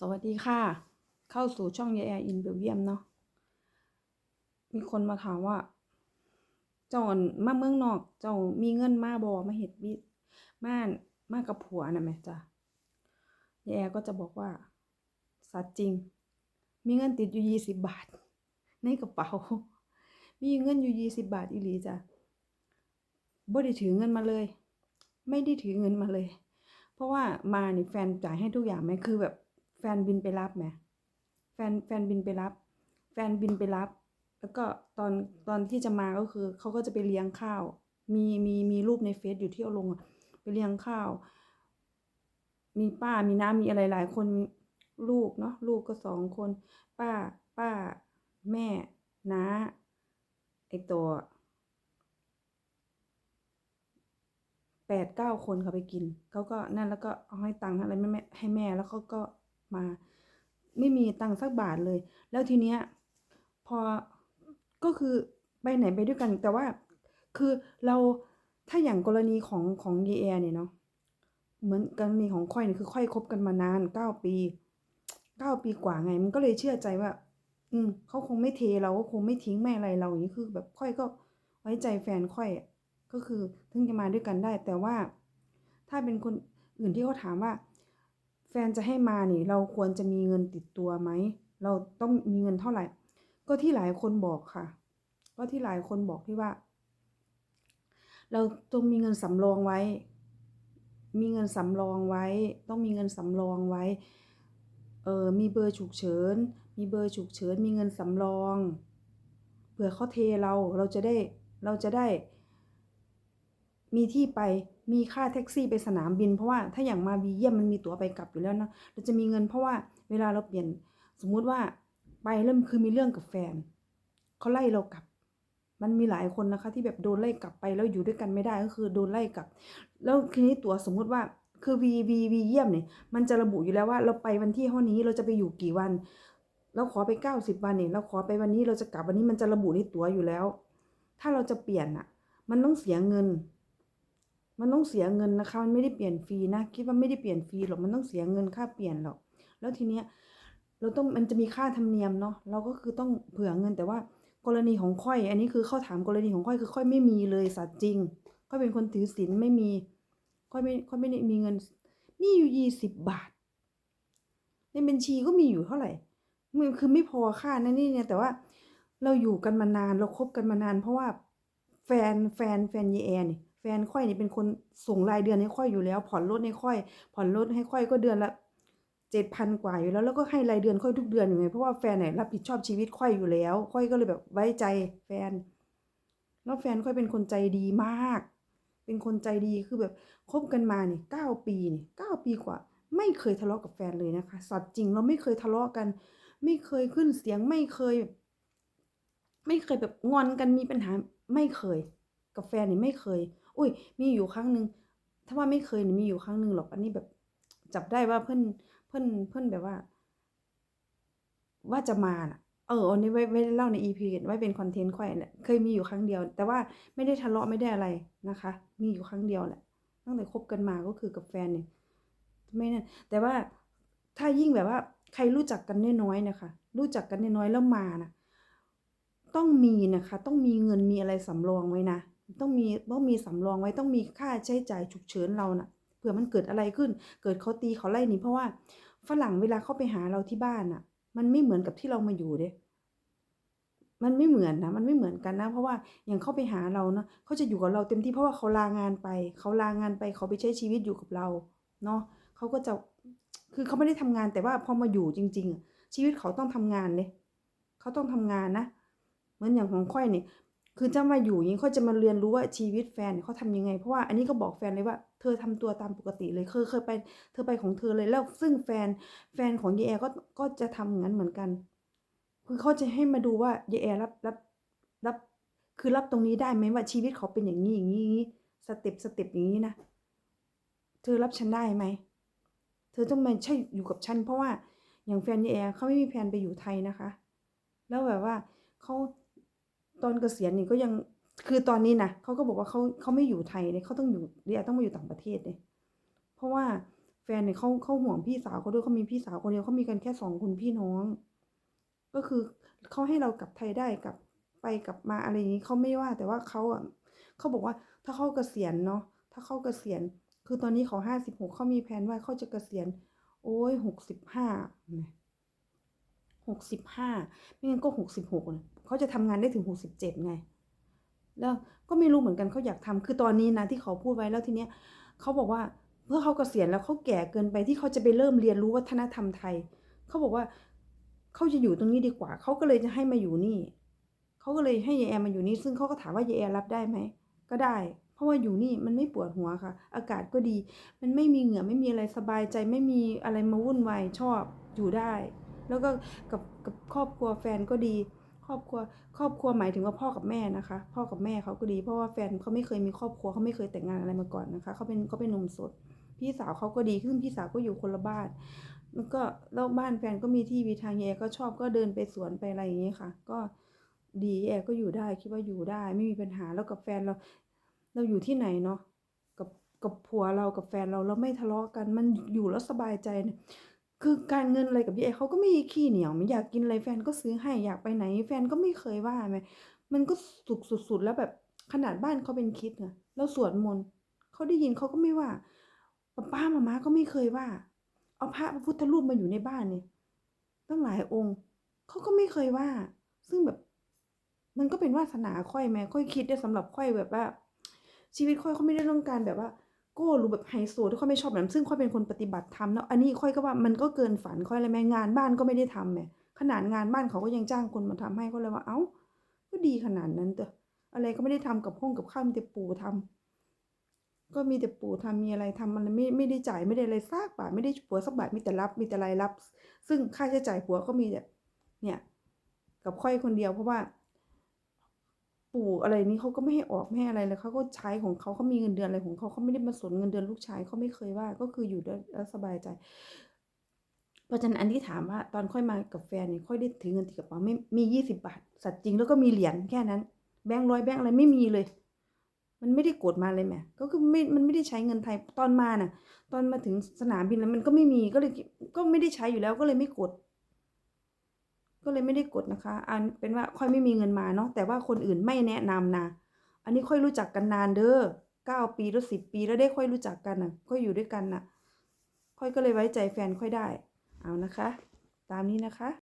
สวัสดีค่ะ เข้าสู่ช่องยายแอร์อินเบลเยียมเนาะมีคนมาถามว่า เจ้าอั่นมาเมืองนอก เจ้ามีเงินมาบ่มาเฮ็ดบิม่านมากับผัวน่ะแหมจ้ะยายแอร์ก็จะบอกว่า สัตว์จริง มีเงินติดอยู่ยี่สิบบาท ในกระเป๋า มีเงินอยู่ยี่สิบบาทอีหลีจ้ะบ่ได้ถือเงินมาเลย ไม่ได้ถือเงินมาเลย เพราะว่ามาเนี่แฟนจ่ายให้ทุกอย่างไหมคือแบบ ฟนบินไปรับไหมแฟนแฟนบินไปรับ แฟนบินไปรับ แล้วก็ตอนตอนที่จะมาก็คือเขาก็จะไปเลี้ยงข้าว มีมีมีรูปในเฟซอยู่ที่เอาลงอะไปเลี้ยงข้าว มีป้ามีน้ามีอะไรหลายคนลูกเนาะลูกก็สองคน ป้า ป้า แม่น้าไอตัวแปดเก้าคนเขาไปกินเขาก็นั่นแล้วก็เอาให้ตังค์อะไรแม่ให้แม่แล้วเขาก็ มา ไม่มีตังค์สักบาทเลย แล้วทีเนี้ยพอก็คือไปไหนไปด้วยกัน แต่ว่าคือเราถ้าอย่างกรณีของของยีแอเนี่ยเนาะเหมือนกรณีของค่อยเนี่ยคือค่อยคบกันมานานเก้าปีเก้าปีกว่าไง มันก็เลยเชื่อใจว่า อืมเขาคงไม่เทเราก็คงไม่ทิ้งไม่อะไรเราอย่างนี้คือ แบบค่อยก็ไว้ใจแฟนค่อยก็คือถึงจะมาด้วยกันได้ แต่ว่าถ้าเป็นคนอื่นที่เขาถามว่า แฟนจะให้มานี่ เราควรจะมีเงินติดตัวไหม เราต้องมีเงินเท่าไหร่ ก็ที่หลายคนบอกค่ะ ก็ที่หลายคนบอกที่ว่า เราต้องมีเงินสำรองไว้ มีเงินสำรองไว้ ต้องมีเงินสำรองไว้ เออมีเบอร์ฉุกเฉิน มีเบอร์ฉุกเฉิน มีเงินสำรองเผื่อเขาเทเรา เราจะได้ เราจะได้ มีที่ไป มีค่าแท็กซี่ไปสนามบิน เพราะว่าถ้าอย่างมาบีเยี่ยมมันมีตั๋วไปกลับอยู่แล้วเนาะเราจะมีเงินเพราะว่าเวลาเราเปลี่ยน สมมุติว่าไปเริ่มคือมีเรื่องกับแฟนเขาไล่เรากลับ มันมีหลายคนนะคะ ที่แบบโดนไล่กลับไปแล้วอยู่ด้วยกันไม่ได้ก็คือโดนไล่กลับ แล้วทีนี้ตั๋วสมมุติว่าคือวีวีวีเยี่ยมเนี่ยมันจะระบุอยู่แล้วว่าเราไปวันที่เท่านี้เราจะไปอยู่กี่วันเราขอไปเก้าสิบวันเนี่ยเราขอไปวันนี้เราจะกลับวันนี้มันจะระบุในตั๋วอยู่แล้ว ถ้าเราจะเปลี่ยนอะ มันต้องเสียเงิน มันต้องเสียเงินนะคะ มันไม่ได้เปลี่ยนฟรีนะ คิดว่าไม่ได้เปลี่ยนฟรีหรอก มันต้องเสียเงินค่าเปลี่ยนหรอก แล้วทีเนี้ยเราต้องมันจะมีค่าธรรมเนียมเนาะ เราก็คือต้องเผื่อเงิน แต่ว่ากรณีของค่อย อันนี้คือเข้าถามกรณีของค่อยคือค่อยไม่มีเลยสัตว์จริง ค่อยเป็นคนถือศีลไม่มี ค่อยไม่ค่อยไม่ได้มีเงิน มีอยู่ยี่สิบบาท ในบัญชีก็มีอยู่เท่าไหร่มันคือไม่พอค่านั่นนี่เนี่ย แต่ว่าเราอยู่กันมานาน เราคบกันมานาน เพราะว่าแฟนแฟนแฟนเยแอนนี่ ฟนค่อยนี่เป็นคนส่งรายเดือนให้ค่อยอยู่แล้ว ผ่อนรถให้ค่อย ผ่อนรถให้ค่อยก็เดือนละเจ็ดพันกว่าอยู่แล้วแล้วก็ให้รายเดือนค่อยทุกเดือนอยู่ไงเพราะว่าแฟนเนี่ยรับผิดชอบชีวิตค่อยอยู่แล้ว ค่อยก็เลยแบบไว้ใจแฟน แล้วแฟนค่อยเป็นคนใจดีมาก เป็นคนใจดีคือแบบคบกันมาเนี่ยเก้าปีเนี่ยเก้าปีกว่า ไม่เคยทะเลาะกับแฟนเลยนะคะสัตว์จริงเราไม่เคยทะเลาะกัน ไม่เคยขึ้นเสียงไม่เคย ไม่เคยแบบงอนกันมีปัญหาไม่เคย กับแฟนนี่ไม่เคย อุ้ย มีอยู่ครั้งหนึ่งถ้าว่าไม่เคยนี่มีอยู่ครั้งหนึ่งหรอกอันนี้แบบ จับได้ว่าเพื่อนเพื่อนเพื่อนแบบว่า ว่าจะมาน่ะ เอออันนี้ไว้ไว้เล่าในอีพีไว้เป็นคอนเทนต์ค่อยเนี่ยเคยมีอยู่ครั้งเดียว แต่ว่าไม่ได้ทะเลาะไม่ได้อะไรนะคะ มีอยู่ครั้งเดียวแหละ ตั้งแต่คบกันมาก็คือกับแฟนเนี่ยไม่นั่นแต่ว่าถ้ายิ่งแบบว่า ใครรู้จักกันน้อยๆนะคะ รู้จักกันน้อยๆแล้วมานะต้องมีนะคะ ต้องมีเงินมีอะไรสำรองไว้นะ ต้องมีต้องมีสำรองไว้ต้องมีค่าใช้จ่ายฉุกเฉินเรานะ่ะเผื่อมันเกิดอะไรขึ้น เกิดเขาตีเขาไล่หนีเพราะว่าฝรั่งเวลาเข้าไปหาเราที่บ้านน่ะ มันไม่เหมือนกับที่เรามาอยู่เด้มันไม่เหมือนนะ มันไม่เหมือนกันนะ เพราะว่าอย่างเข้าไปหาเราเนาะเขาจะอยู่กับเราเต็มที่เพราะว่าเขาลางานไป เขาลางานไป เขาไปใช้ชีวิตอยู่กับเรา เนาะเขาก็จะ คือเขาไม่ได้ทำงานแต่ว่าพอมาอยู่จริงๆอะชีวิตเขาต้องทำงานเลยเขาต้องทำงานนะ เหมือนอย่างของค่อยเนี่ย คือจะมาอยู่อย่งนี้เขาจะมาเรียนรู้ว่าชีวิตแฟนเขาทำยังไง เพราะว่าอันนี้ก็บอกแฟนเลยว่าเธอทำตัวตามปกติเลยเคยเคยไป เธอไปของเธอเลยแล้วซึ่งแฟนแฟนของเยแอก็ก็จะทำอย่างนั้นเหมือนกัน คือเขาจะให้มาดูว่าเยแอรับรับรับคือรับตรงนี้ได้ไหมว่าชีวิตเขาเป็นอย่างนี้อย่างนี้อย่างนี้สเต็ปสเต็ปอย่างนี้นะเธอรับฉันได้ไหมเธอต้องมาใช่อยู่กับฉันเพราะว่าอย่างแฟนเยแอเขาไม่มีแผนไปอยู่ไทยนะคะ แล้วแบบว่าเขา ตอนเกษียณนี่ก็ยังคือตอนนี้นะเขาก็บอกว่าเขาเขาไม่อยู่ไทยเลยเขาต้องอยู่เรียต้องมาอยู่ต่างประเทศเลยเพราะว่าแฟนเนี่ยเขาเขาห่วงพี่สาวเขาด้วยเขามีพี่สาวคนเดียวเขามีกันแค่สองคนพี่น้อง ก็คือเขาให้เรากลับไทยได้กลับไปกลับมาอะไรอย่างนี้เขาไม่ว่า แต่ว่าเขาอะเขาบอกว่าถ้าเขาเกษียณเนาะถ้าเขาเกษียณ คือตอนนี้เขาห้าสิบหกเขามีแผนว่าเขาจะเกษียณ โอ้ยหกสิบห้าหกสิบห้าไม่งั้นก็หกสิบหกเขาจะทำงานได้ถึงหกสิบเจ็ดไง แล้วก็ไม่รู้เหมือนกันเขาอยากทำคือตอนนี้นะที่เขาพูดไว้แล้วทีเนี้ยเขาบอกว่าเพื่อเขาเกษียณแล้วเขาแก่เกินไปที่เขาจะไปเริ่มเรียนรู้วัฒนธรรมไทย เขาบอกว่าเขาจะอยู่ตรงนี้ดีกว่า เขาก็เลยจะให้มาอยู่นี่ เขาก็เลยให้ยายแอมมาอยู่นี่ซึ่งเขาก็ถามว่ายายแอมรับได้ไหมก็ได้ เพราะว่าอยู่นี่มันไม่ปวดหัวค่ะ อากาศก็ดี มันไม่มีเหงื่อไม่มีอะไรสบายใจ ไม่มีอะไรมาวุ่นวายชอบอยู่ได้ แล้วก็กับกับครอบครัวแฟนก็ดี ครอบครัวครอบครัวหมายถึงว่าพ่อกับแม่นะคะ พ่อกับแม่เขาก็ดีเพราะว่าแฟนเขาไม่เคยมีครอบครัวเขาไม่เคยแต่งงานอะไรมาก่อนนะคะเขาเป็นเขาเป็นหนุ่มสด พี่สาวเขาก็ดีขึ้นพี่สาวก็อยู่คนละบ้านแล้วก็แล้วบ้านแฟนก็มีที่มีทางแยก็ชอบก็เดินไปสวนไปอะไรอย่างเงี้ยค่ะ ก็ดีแอก็อยู่ได้คิดว่าอยู่ได้ ไม่มีปัญหาแล้วกับแฟนเรา เราอยู่ที่ไหนเนาะกับกับผัวเรากับแฟนเราเราไม่ทะเลาะกันมันอยู่แล้วสบายใจเนี่ย คือการเงินอะไรกับพี่เอเขาก็ไม่ขี้เหนียวไม่อยากกินอะไรแฟนก็ซื้อให้อยากไปไหน แฟนก็ไม่เคยว่าไหมมันก็สุกสุดๆแล้วแบบขนาดบ้านเขาเป็นคิดนะแล้วสวดมนต์เขาได้ยินเขาก็ไม่ว่าป้าป้ามาม่าก็ไม่เคยว่า เอาพระพระพุทธรูปมาอยู่ในบ้านเนี่ยตั้งหลายองค์เขาก็ไม่เคยว่า ซึ่งแบบ มันก็เป็นวาสนาค่อยแม่ค่อยคิดได้สำหรับค่อยแบบว่า ชีวิตค่อยเขาไม่ได้ต้องการแบบว่า โก้รู้แบบไฮโซที่ค่อยไม่ชอบแบบนั้นซึ่งค่อยเป็นคนปฏิบัติธรรมแล้วอันนี้ค่อยก็ว่ามันก็เกินฝันค่อยเลยแม่งานบ้านก็ไม่ได้ทำแม่ขนาดงานบ้านเขาก็ยังจ้างคนมาทำให้ก็เลยว่าเอ้า ก็ดีขนาดนั้นเตอะอะไรก็ไม่ได้ทำกับห้องกับข้าวมีแต่ปู่ทำก็มีแต่ปู่ทำมีอะไรทำมันไม่ไม่ได้จ่ายไม่ได้อะไรสักบาทไม่ได้ผัวสักบาทมีแต่รับมีแต่รายรับ ซึ่งค่าใช้จ่ายผัวก็มีแต่เนี่ย กับค่อยคนเดียวเพราะว่า ปู่อะไรนี้เขาก็ไม่ให้ออกไม่ให้อะไรเลยเขาก็ใช้ของเขาเขามีเงินเดือนอะไรของเขาเขาไม่ได้มาสนเงินเดือนลูกชายเขาไม่เคยว่าก็คืออยู่ได้แล้วสบายใจ เพราะฉะนั้นอันที่ถามว่าตอนค่อยมากับแฟนเนี่ยค่อยได้ถือเงินติดกระเป๋าไม่มียี่สิบาท สัตว์จริงแล้วก็มีเหรียญแค่นั้น แบงค์ร้อยแบงค์อะไรไม่มีเลย มันไม่ได้กดมาเลยแม่ก็คือไม่มันไม่ได้ใช้เงินไทยตอนมาน่ะ ตอนมาถึงสนามบินแล้วมันก็ไม่มีก็เลยก็ไม่ได้ใช้อยู่แล้วก็เลยไม่กด ก็เลยไม่ได้กดนะคะ อันเป็นว่าค่อยไม่มีเงินมาเนาะแต่ว่าคนอื่นไม่แนะนำนะ อันนี้ค่อยรู้จักกันนานเด้อเก้าปีแล้วสิบปีแล้วได้ค่อยรู้จักกันน่ะค่อยอยู่ด้วยกันน่ะ ค่อยก็เลยไว้ใจแฟนค่อยได้ เอานะคะ ตามนี้นะคะ